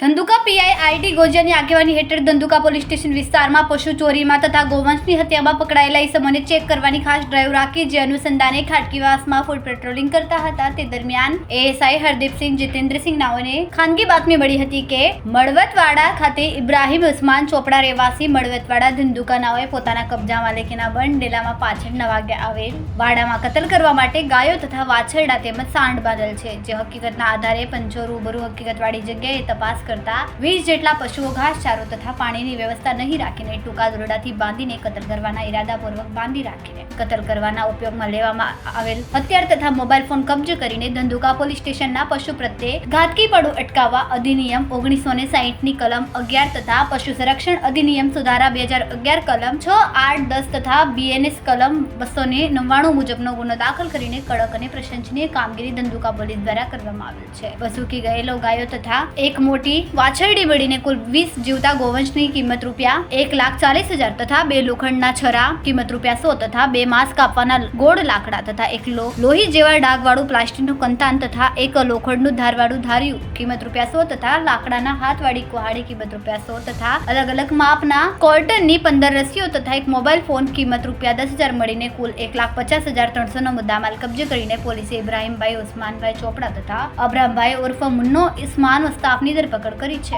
Dhandhuka PI IT ગોજિયાની આગેવાની હેઠળ Dhandhuka police station વિસ્તારમાં પશુ ચોરીમાં તથા ગોવંશની હત્યામાં પકડાયેલા ઈસમોને ચેક કરવાની ખાસ ડ્રાઈવ રાખી જે અનુસંધાને ખાટકીવાસમાં ફૂડ પેટ્રોલિંગ કરતા હતા તે દરમિયાન એએસઆઈ હરદીપસિંહ જીતેન્દ્રસિંહ નાઓને ખાનગી બાતમી મળી હતી કે મળવતવાડા ખાતે ઇબ્રાહિમ ઉસ્માન ચોપડા રહેવાસી મળવતવાડા ધંધુકા નાઓએ પોતાના કબજા લેખીના બંધ ડેલામાં પાછળ નવાગે આવેલ વાડામાં કતલ કરવા માટે ગાયો તથા વાછરડા તેમજ સાંડ બાંધેલ છે. જે હકીકતના આધારે પંચો રૂબરૂ હકીકતવાળી જગ્યાએ તપાસ કરતા વીસ જેટલા પશુઓ ઘાસચારો તથા પાણીની વ્યવસ્થા નહીં રાખીને ટૂંકા દોરડાથી બાંધીને કતલ કરવાના ઈરાદાપૂર્વક બાંધી રાખીને કતલ કરવાના ઉપયોગમાં લેવામાં આવેલ હથિયાર તથા મોબાઈલ ફોન કબજે કરીને ધંધુકા પોલીસ સ્ટેશનના પશુ પ્રત્યે ઘાતકીપણું અટકાવવા અધિનિયમ ઓગણીસો ને સાહીઠની કલમ અગિયાર તથા પશુ સંરક્ષણ અધિનિયમ સુધારા બે હજાર અગિયાર કલમ છ, આઠ, દસ તથા બીએનએસ કલમ બસો ને નવ્વાણું મુજબનો ગુનો દાખલ કરીને કડક અને પ્રશંસનીય કામગીરી ધંધુકા પોલીસ દ્વારા કરવામાં આવેલ છે. વસુકી ગયેલો ગાયો તથા એક મોટી વાછરડી મળીને કુલ વીસ જીવતા ગોવંશની કિંમત રૂપિયા એક લાખ ચાલીસ હજાર તથા બે લોખંડના છરા, કિંમત રૂપિયા સો તથા બે માંસ કાપવાના ગોળ લાકડા તથા એક લોહી જેવા ડાઘવાળું પ્લાસ્ટિકનું કંતાન તથા એક લોખંડનું ધારવાળું ધાર્યું, કિંમત રૂપિયા સો તથા લાકડાના હાથવાળી કુહાડી, કિંમત રૂપિયા સો તથા અલગ અલગ માપના કોર્ટનની પંદર રસીઓ તથા એક મોબાઈલ ફોન, કિંમત રૂપિયા દસ હજાર મળીને કુલ એક લાખ પચાસ હજાર ત્રણસોનો મુદ્દામાલ કબજે કરીને પોલીસે ઇબ્રાહીમભાઈ ઉસ્માનભાઈ ચોપડા તથા અબ્રામભાઈ ઉર્ફ મુન્નો ઇસ્માન સ્ટાફની ધરપકડ કરી છે.